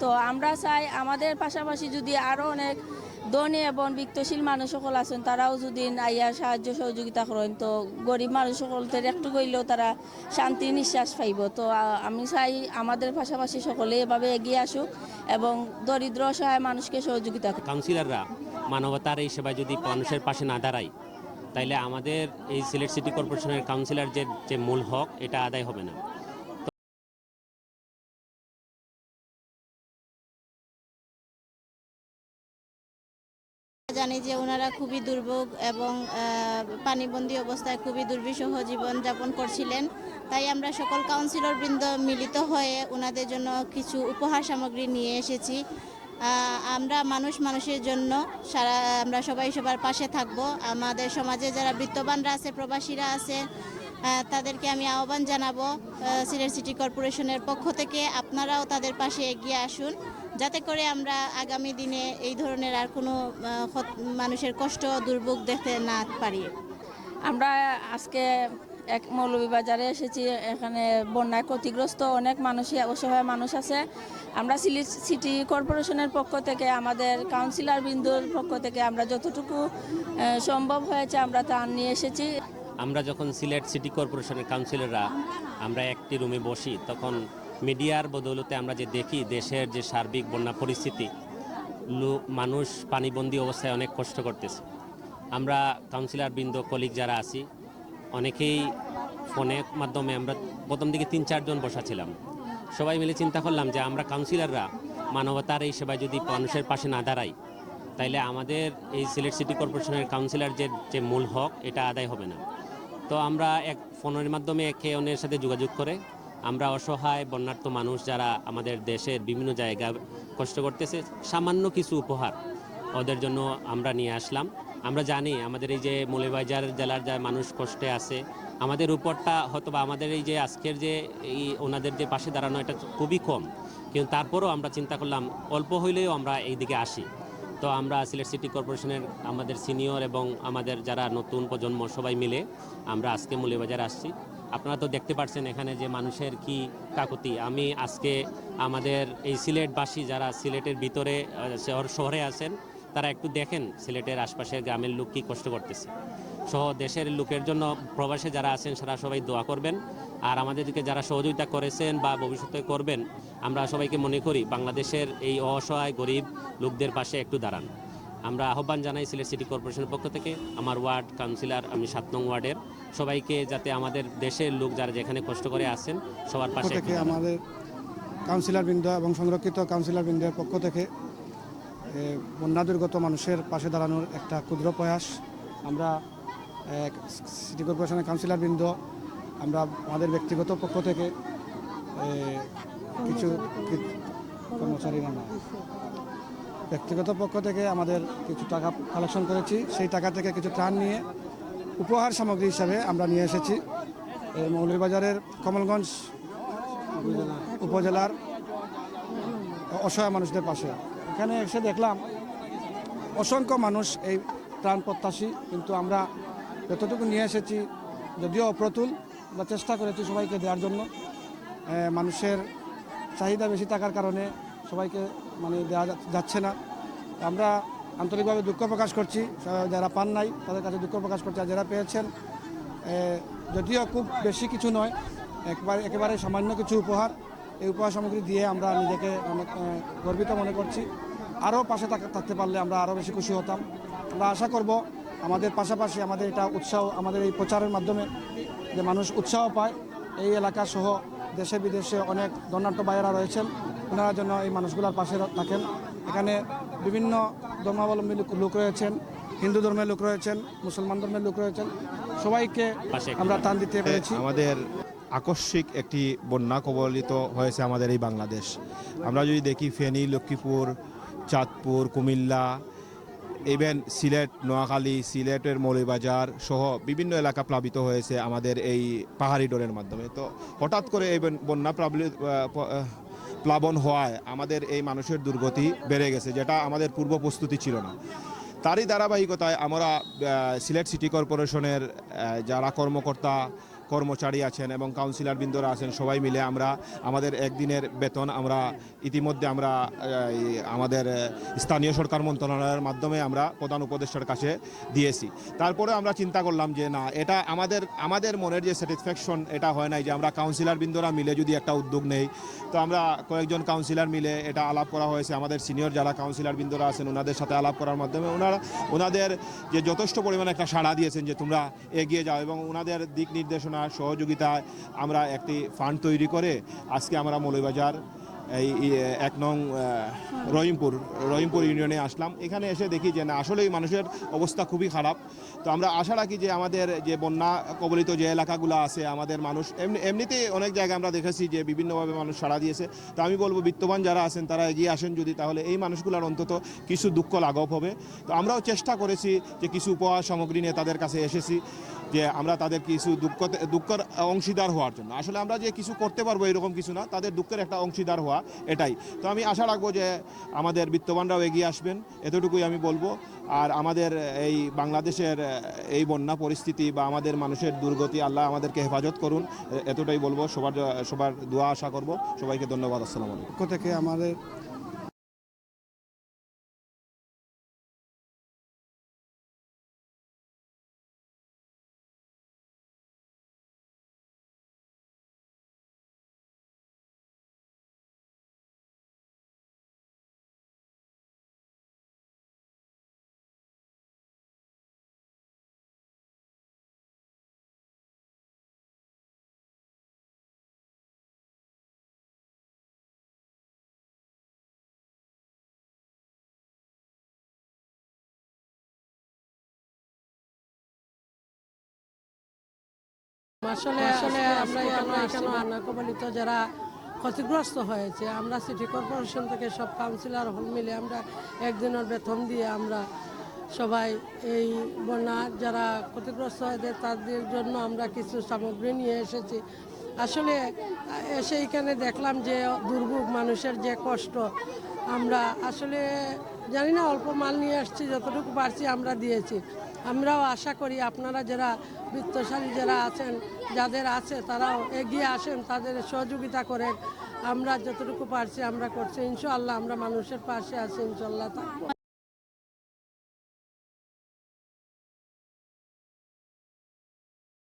তো আমরা চাই আমাদের পাশাপাশি যদি আরও অনেক ধনী এবং বিত্তশীল মানুষ সকল আছেন, তারাও যদি আইয়া সাহায্য সহযোগিতা করেন, তো গরিব মানুষ সকলদের একটু করলেও তারা শান্তি নিঃশ্বাস পাইব তো আমি চাই আমাদের পাশাপাশি সকলে এভাবে এগিয়ে আসুক এবং দরিদ্র অসহায় মানুষকে সহযোগিতা। কাউন্সিলররা, মানবতার এই সেবায় যদি মানুষের পাশে না দাঁড়ায়, তাইলে আমাদের এই সিলেট সিটি কর্পোরেশনের কাউন্সিলর যে যে মূল হক, এটা আদায় হবে না জানি যে ওনারা খুবই দুর্ভোগ এবং পানিবন্দী অবস্থায় খুবই দুর্বিষহ জীবনযাপন করছিলেন। তাই আমরা সকল কাউন্সিলর বৃন্দ মিলিত হয়ে ওনাদের জন্য কিছু উপহার সামগ্রী নিয়ে এসেছি। আমরা মানুষ মানুষের জন্য সারা, আমরা সবাই সবার পাশে থাকব। আমাদের সমাজে যারা বিত্তবানরা আছে, প্রবাসীরা আছে তাদেরকে আমি আহ্বান জানাব সিলেট সিটি কর্পোরেশনের পক্ষ থেকে আপনারাও তাদের পাশে এগিয়ে আসুন, যাতে করে আমরা আগামী দিনে এই ধরনের আর কোনো মানুষের কষ্ট, দুর্ভোগ দেখতে না পারি। আমরা আজকে এক মৌলভীবাজারে এসেছি, এখানে বন্যায় ক্ষতিগ্রস্ত অনেক মানুষই, অসহায় মানুষ আছে। আমরা সিলেট সিটি কর্পোরেশনের পক্ষ থেকে, আমাদের কাউন্সিলর বিন্দুর পক্ষ থেকে আমরা যতটুকু সম্ভব হয়েছে আমরা তা নিয়ে এসেছি। আমরা যখন সিলেট সিটি কর্পোরেশনের কাউন্সিলররা আমরা একটি রুমে বসি, তখন মিডিয়ার বদৌলতে আমরা যে দেখি দেশের যে সার্বিক বন্যা পরিস্থিতি মানুষ পানিবন্দী অবস্থায় অনেক কষ্ট করতেছে। আমরা কাউন্সিলর বৃন্দ, কলিগ যারা আছি, অনেকেই ফোনের মাধ্যমে আমরা প্রথম দিকে তিন চারজন বসা ছিলাম। সবাই মিলে চিন্তা করলাম যে আমরা কাউন্সিলররা মানবতার এই সেবায় যদি মানুষের পাশে না দাঁড়াই, তাইলে আমাদের এই সিলেট সিটি কর্পোরেশনের কাউন্সিলর যে মূল হক, এটা আদায় হবে না। তো আমরা এক ফোনের মাধ্যমে একে অন্যের সাথে যোগাযোগ করে আমরা অসহায়, বন্যার্থ মানুষ যারা আমাদের দেশের বিভিন্ন জায়গায় কষ্ট করতেছে, সামান্য কিছু উপহার ওদের জন্য আমরা নিয়ে আসলাম। আমরা জানি আমাদের এই যে মৌলবাজার জেলার যা মানুষ কষ্টে আছে, আমাদের উপরটা হয়তো বা আমাদের এই যে আজকের যে এই ওনাদের যে পাশে দাঁড়ানো এটা খুবই কম। কিন্তু তারপরও আমরা চিন্তা করলাম, অল্প হইলেও আমরা এই দিকে আসি। তো আমরা সিলেট সিটি কর্পোরেশনের আমাদের সিনিয়র এবং আমাদের যারা নতুন প্রজন্ম সবাই মিলে আমরা আজকে মৌলবাজার আসছি। আপনারা তো দেখতে পাচ্ছেন এখানে যে মানুষের কি কাকুতি। আমি আজকে আমাদের এই সিলেটবাসী যারা সিলেটের ভিতরে, শহর, শহরে আছেন, তারা একটু দেখেন সিলেটের আশপাশের গ্রামের লোক কী কষ্ট করতেছে। সহ দেশের লোকের জন্য প্রবাসে যারা আছেন, সারা সবাই দোয়া করবেন। আর আমাদেরকে যারা সহযোগিতা করেছেন বা ভবিষ্যতে করবেন আমরা সবাইকে মনে করি বাংলাদেশের এই অসহায় গরিব লোকদের পাশে একটু দাঁড়ান। আমরা আহ্বান জানাই সিলেট সিটি কর্পোরেশনের পক্ষ থেকে। আমার ওয়ার্ড কাউন্সিলর আমি সাত নং ওয়ার্ডের। সবাইকে যাতে আমাদের দেশের লোক যারা যেখানে কষ্ট করে আছেন সবার পাশে থেকে আমাদের কাউন্সিলর বৃন্দ এবং সংরক্ষিত কাউন্সিলর বৃন্দের পক্ষ থেকে বন্যা দুর্গত মানুষের পাশে দাঁড়ানোর একটা ক্ষুদ্র প্রয়াস। আমরা সিটি কর্পোরেশনের কাউন্সিলর বৃন্দ আমরা আমাদের ব্যক্তিগত পক্ষ থেকে কিছু কর্মচারীরা না ব্যক্তিগত পক্ষ থেকে আমাদের কিছু টাকা কালেকশন করেছি। সেই টাকা থেকে কিছু ত্রাণ নিয়ে উপহার সামগ্রী হিসাবে আমরা নিয়ে এসেছি। এই মৌলভীবাজারের কমলগঞ্জ উপজেলার অসহায় মানুষদের পাশে। এখানে এসে দেখলাম অসংখ্য মানুষ এই ত্রাণ প্রত্যাশী, কিন্তু আমরা যতটুকু নিয়ে এসেছি, যদিও অপ্রতুল বা চেষ্টা করেছি সবাইকে দেওয়ার জন্য মানুষের চাহিদা বেশি থাকার কারণে সবাইকে মানে দেওয়া যাচ্ছে না। আমরা আন্তরিকভাবে দুঃখ প্রকাশ করছি। যারা পান নাই, তাদের কাছে দুঃখ প্রকাশ করছি। আর যারা পেয়েছেন যদিও খুব বেশি কিছু নয়, একবারে, একেবারে সামান্য কিছু উপহার। এই উপহার সামগ্রী দিয়ে আমরা নিজেকে অনেক গর্বিত মনে করছি। আরও পাশে থাক- থাকতে পারলে আমরা আরও বেশি খুশি হতাম। আমরা আশা করব আমাদের পাশাপাশি আমাদের এটা উৎসাহ, আমাদের এই প্রচারের মাধ্যমে যে মানুষ উৎসাহ পায়, এই এলাকা সহ দেশে বিদেশে অনেক ধনাঢ্য ভাইয়েরা রয়েছেন ওনারা যেন এই মানুষগুলোর পাশে থাকেন। এখানে বিভিন্ন ধর্মাবলম্বী লোক- লোক রয়েছেন হিন্দু ধর্মের লোক রয়েছেন মুসলমান ধর্মের লোক রয়েছেন সবাইকে আমরা টান দিতে পেরেছি। আমাদের আকস্মিক একটি বন্যা কবলিত হয়েছে আমাদের এই বাংলাদেশ। আমরা যদি দেখি ফেনী লক্ষ্মীপুর চাঁদপুর কুমিল্লা ইভেন সিলেট নোয়াখালী সিলেটের মৌলবাজার সহ বিভিন্ন এলাকা প্লাবিত হয়েছে আমাদের এই পাহাড়ি ডোরের মাধ্যমে। তো হঠাৎ করে এই বন্যা প্লাবলি- আহ, প- আহ, প্লাবন হওয়ায় আমাদের এই মানুষের দুর্গতি বেড়ে গেছে যেটা আমাদের পূর্ব প্রস্তুতি ছিল না। তারই ধারাবাহিকতায় আমরা সিলেট সিটি কর্পোরেশনের যারা কর্মকর্তা কর্মচারী আছেন এবং কাউন্সিলর বৃন্দরা আছেন, সবাই মিলে আমরা আমাদের একদিনের বেতন আমরা ইতিমধ্যে আমরা আমাদের স্থানীয় সরকার মন্ত্রণালয়ের মাধ্যমে আমরা প্রধান উপদেষ্টার কাছে দিয়েছি। তারপরে আমরা চিন্তা করলাম যে না, এটা আমাদের আমাদের মনের যে স্যাটিসফ্যাকশন এটা হয় নাই যে আমরা কাউন্সিলর বৃন্দরা মিলে যদি একটা উদ্যোগ নেই, তো আমরা কয়েকজন কাউন্সিলর মিলে এটা আলাপ করা হয়েছে। আমাদের সিনিয়র যারা কাউন্সিলর বৃন্দরা আছেন, ওনাদের সাথে আলাপ করার মাধ্যমে ওনারা, ওনাদের যে যথেষ্ট পরিমাণে একটা সাড়া দিয়েছেন যে তোমরা এগিয়ে যাও এবং ওনাদের দিক নির্দেশনা সহযোগিতায় আমরা একটি ফান্ড তৈরি করে আজকে আমরা মৌলবাজার এই এক নং রহিমপুর রহিমপুর ইউনিয়নে আসলাম। এখানে এসে দেখি যে, না, আসলেই মানুষের অবস্থা খুবই খারাপ। তো আমরা আশা রাখি যে, আমাদের যে বন্যা কবলিত যে এলাকাগুলো আছে, আমাদের মানুষ, এমনি, এমনিতেই অনেক জায়গায় আমরা দেখেছি যে, বিভিন্নভাবে মানুষ সাড়া দিয়েছে। তো আমি বলব, বিত্তবান যারা আছেন, তারা এগিয়ে আসেন যদি, তাহলে এই মানুষগুলোর অন্তত কিছু দুঃখ লাঘব হবে। তো আমরাও চেষ্টা করেছি যে, কিছু উপহার সামগ্রী নিয়ে তাদের কাছে এসেছি, যে, আমরা তাদের কিছু দুঃখ, দুঃখের অংশীদার হওয়ার জন্য। আসলে আমরা যে, কিছু করতে পারব, এরকম কিছু না। তাদের দুঃখের একটা অংশীদার হওয়া। এটাই। তো আমি আশা রাখব যে আমাদের বিত্তবানরাও এগিয়ে আসবেন, এতটুকুই আমি বলব। আর আমাদের এই বাংলাদেশের এই বন্যা পরিস্থিতি বা আমাদের মানুষের দুর্গতি, আল্লাহ আমাদেরকে হেফাজত করুন এতটাই বলব। সবার সবার দোয়া আশা করব। সবাইকে ধন্যবাদ, আসসালামু আলাইকুম। থেকে আমাদের আসলে আসলে আমরা এখানে আনা কবলিত যারা ক্ষতিগ্রস্ত হয়েছে। আমরা সিটি কর্পোরেশন থেকে সব কাউন্সিলর হল মিলে আমরা একদিনের বেতন দিয়ে আমরা সবাই এই বন্যা যারা ক্ষতিগ্রস্ত হয়েছে তাদের জন্য আমরা কিছু সামগ্রী নিয়ে এসেছি। আসলে এসে এখানে দেখলাম যে দুর্ভোগ মানুষের যে কষ্ট আমরা আসলে জানি না অল্প মাল নিয়ে আসছি যতটুকু পারছি আমরা দিয়েছি। আমরাও আশা করি আপনারা যারা বৃত্তশালী যারা আছেন, যাদের আছে তারাও এগিয়ে আসেন, তাদের সহযোগিতা করেন। আমরা যতটুকু পারছি আমরা করছি। ইনশাল্লাহ আমরা মানুষের পাশে আছি ইনশাল্লাহ